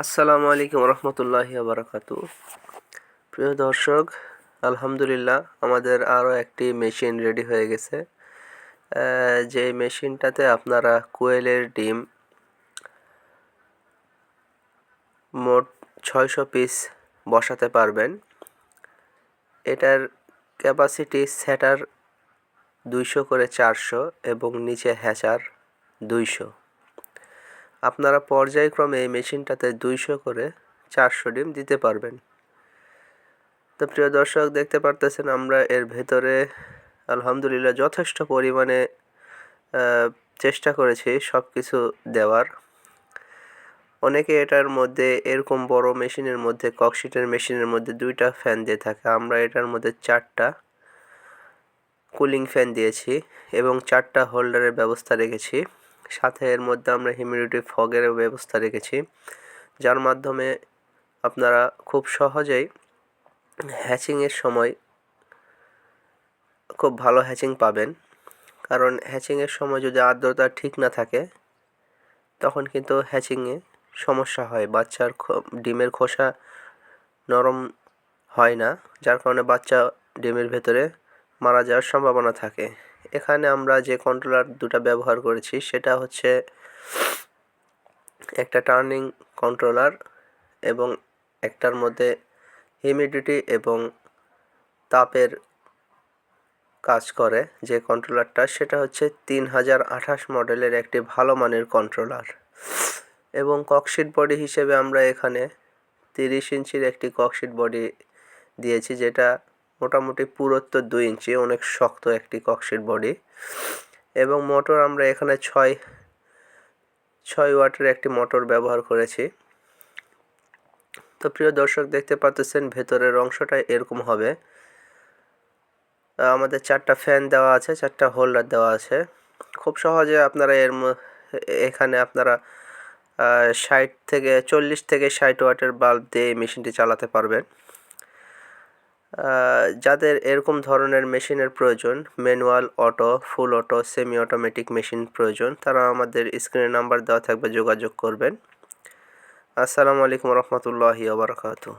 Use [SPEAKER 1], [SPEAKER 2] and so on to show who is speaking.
[SPEAKER 1] আসসালামু আলাইকুম রহমতুল্লাহি বারাকাতু প্রিয় দর্শক, আলহামদুলিল্লাহ আমাদের আরও একটি মেশিন রেডি হয়ে গেছে। যে মেশিনটাতে আপনারা কোয়েলের ডিম মোট ছয়শো পিস বসাতে পারবেন। এটার ক্যাপাসিটি সেটার দুইশো করে চারশো এবং নিচে হ্যাচার দুইশো। আপনারা পর্যায়ক্রমে এই মেশিনটাতে দুইশো করে চারশো ডিম দিতে পারবেন। তো প্রিয় দর্শক, দেখতে পারতেছেন আমরা এর ভেতরে আলহামদুলিল্লাহ যথেষ্ট পরিমাণে চেষ্টা করেছি সব কিছু দেওয়ার। অনেকে এটার মধ্যে এরকম বড় মেশিনের মধ্যে, ককশিটের মেশিনের মধ্যে দুইটা ফ্যান দিয়ে থাকে। আমরা এটার মধ্যে চারটা কুলিং ফ্যান দিয়েছি এবং চারটা হোল্ডারের ব্যবস্থা রেখেছি। সাথে এর মধ্যে আমরা হিউমিডিটি ফগেরও ব্যবস্থা রেখেছি, যার মাধ্যমে আপনারা খুব সহজেই হ্যাচিংয়ের সময় খুব ভালো হ্যাচিং পাবেন। কারণ হ্যাচিংয়ের সময় যদি আর্দ্রতা ঠিক না থাকে, তখন কিন্তু হ্যাচিংয়ে সমস্যা হয়। বাচ্চার ডিমের খোসা নরম হয় না, যার কারণে বাচ্চা ডিমের ভেতরে মারা যাওয়ার সম্ভাবনা থাকে। এখানে আমরা যে কন্ট্রোলার দুটো ব্যবহার করেছি, সেটা হচ্ছে একটা টার্নিং কন্ট্রোলার এবং একটার মধ্যে হিউমিডিটি এবং তাপের কাজ করে যে কন্ট্রোলারটা সেটা হচ্ছে তিন হাজার আঠাশ মডেলের একটি ভালো মানের কন্ট্রোলার এবং ককশিট বডি হিসেবে আমরা এখানে তিরিশ ইঞ্চির একটি ককশিট বডি দিয়েছি, যেটা মোটামুটি পুরুত্ব দুই ইঞ্চি, অনেক শক্ত একটি ককশিট বডি। এবং মোটর আমরা এখানে ছয় ছয় ওয়াটের একটি মোটর ব্যবহার করেছি। তো প্রিয় দর্শক, দেখতে পাচ্ছেন ভেতরের অংশটা এরকম হবে। আমাদের চারটা ফ্যান দেওয়া আছে, চারটা হোল্ডার দেওয়া আছে। খুব সহজে আপনারা এর এখানে আপনারা ষাট থেকে চল্লিশ থেকে ষাট ওয়াটের বাল্ব দিয়ে মেশিনটি চালাতে পারবেন। যাদের এরকম ধরনের মেশিনের প্রয়োজন, manual auto, full auto semi automatic machine প্রয়োজন, তারা আমাদের স্ক্রিনে নাম্বার দেওয়া থাকবে, যোগাযোগ করবেন। আসসালামু আলাইকুম রহমতুল্লাহি বারকাতু